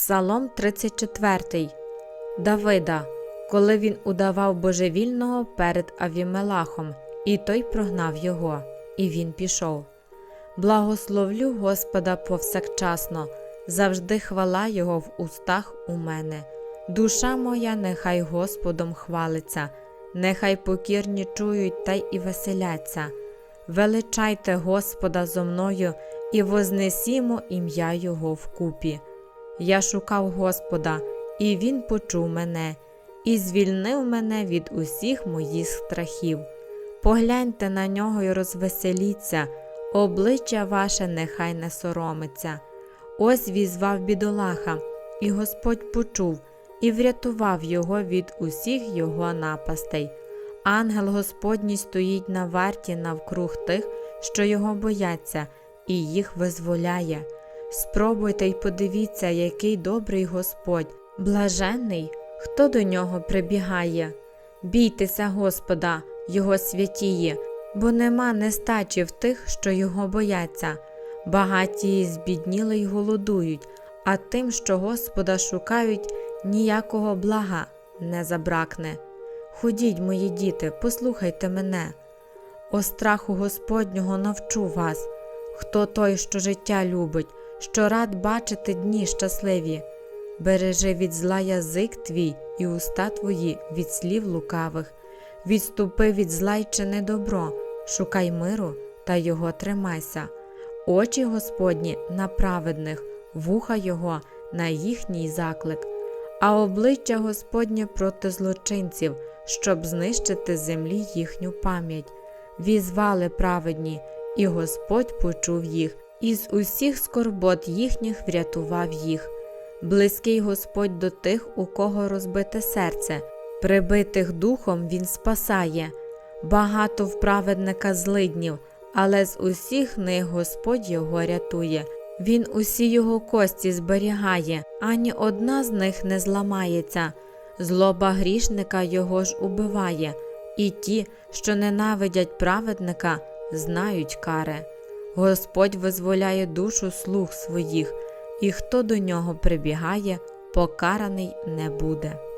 Псалом 34 Давида, коли він удавав божевільного перед Авімелахом, і той прогнав його, і він пішов. Благословлю Господа повсякчасно, завжди хвала Його в устах у мене. Душа моя, нехай Господом хвалиться, нехай покірні чують та й і веселяться. Величайте Господа зо мною і вознесімо ім'я Його вкупі. Я шукав Господа, і Він почув мене, і звільнив мене від усіх моїх страхів. Погляньте на нього і розвеселіться, обличчя ваше нехай не соромиться. Ось візвав бідолаха, і Господь почув і врятував його від усіх його напастей. Ангел Господній стоїть на варті навкруг тих, що його бояться, і їх визволяє. Спробуйте й подивіться, який добрий Господь, блаженний, хто до нього прибігає. Бійтеся Господа, Його святії, бо нема нестачі в тих, що його бояться. Багаті збідніли й голодують, а тим, що Господа шукають, ніякого блага не забракне. Ходіть, мої діти, послухайте мене. О страху Господнього навчу вас, хто той, що життя любить, що рад бачити дні щасливі. Бережи від зла язик твій і уста твої від слів лукавих, відступи від зла й чини добро, шукай миру та його тримайся. Очі Господні на праведних, вуха Його на їхній заклик, а обличчя Господнє проти злочинців, щоб знищити землі їхню пам'ять. Візвали праведні, і Господь почув їх, і з усіх скорбот їхніх врятував їх. Близький Господь до тих, у кого розбите серце, прибитих духом Він спасає, багато в праведника злиднів, але з усіх них Господь його рятує. Він усі його кості зберігає, ані одна з них не зламається. Злоба грішника його ж убиває, і ті, що ненавидять праведника, знають кари. Господь визволяє душу слуг своїх, і хто до нього прибігає, покараний не буде.